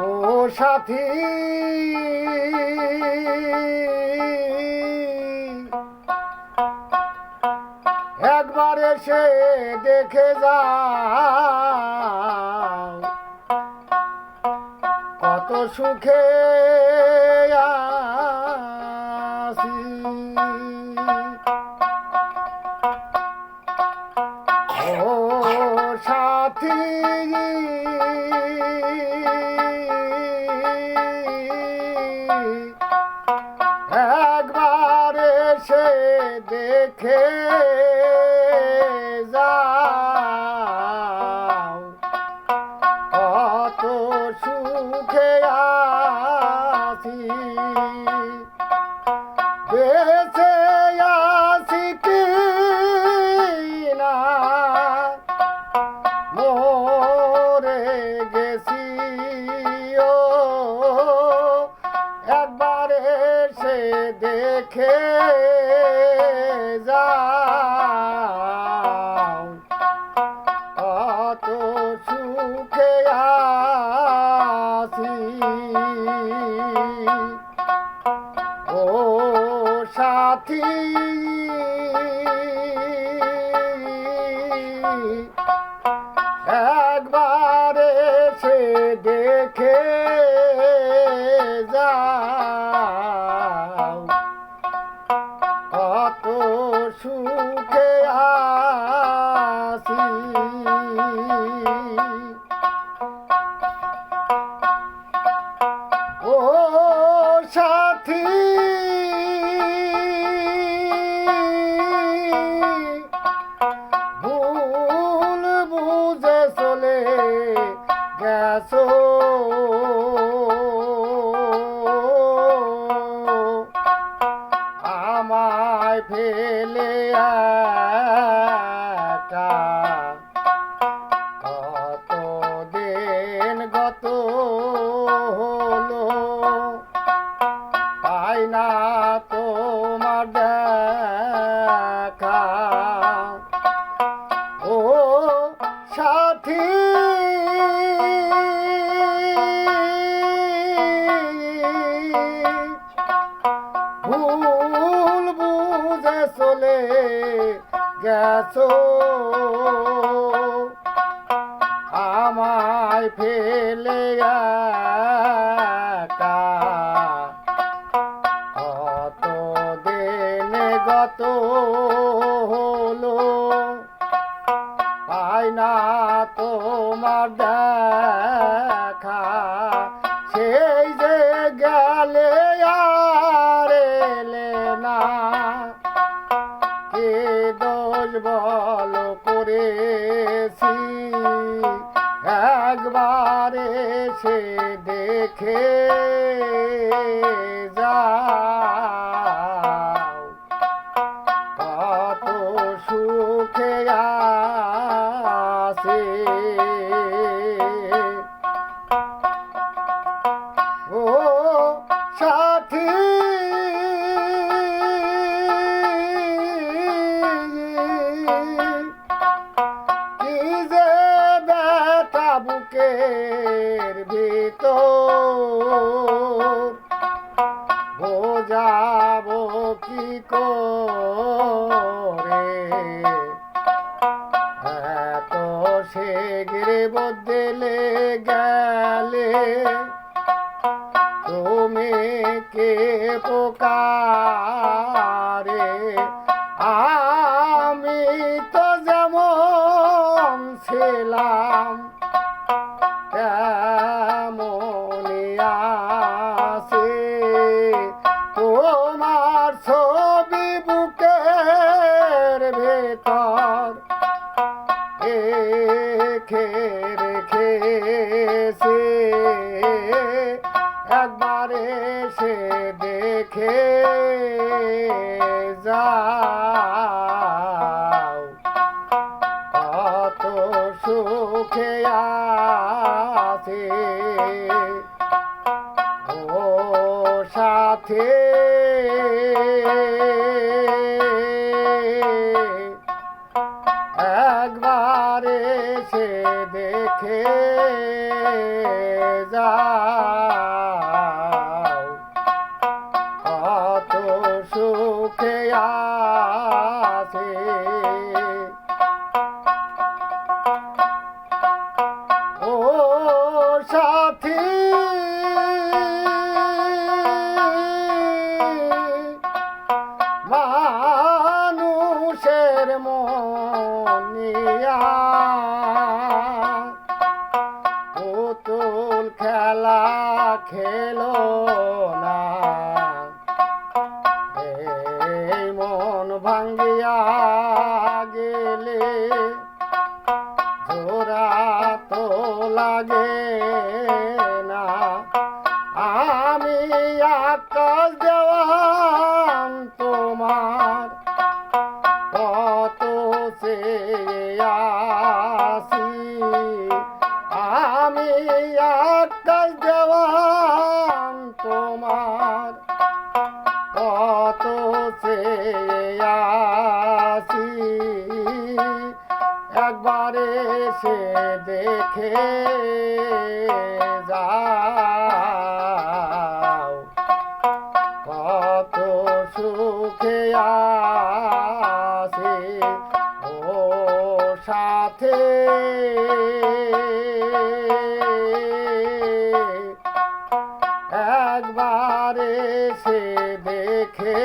ও সাথী একবার এসে দেখে যা কত সুখে আছি সাথী একবার এসে দেখে যাও। কত সুখে আছি। বেঁচে দেখে আমায় ফেলে কত দিন গত হলো পাই না গেছো আমায় ফেলে কত দিন গত হলো? পাই না তোমার দেখা। সেই যে গেলে বল করেছি। একবার এসে দেখে যাও বোঝাবো কি করে? এত শীঘ্রে বদলে গেলে তুমি কে পোকারে রেখে রেখেছে একবার এসে দেখে যাও। কত সুখে আছে। ও সাথে সুখে আছে। ও সাথী মানুষের মনিয়া। পুতুল খেলা খেলো না। うん、うん、う、একবার সে দেখে যাও। কত সুখে আসে ও সাথে। একবারে সে দেখে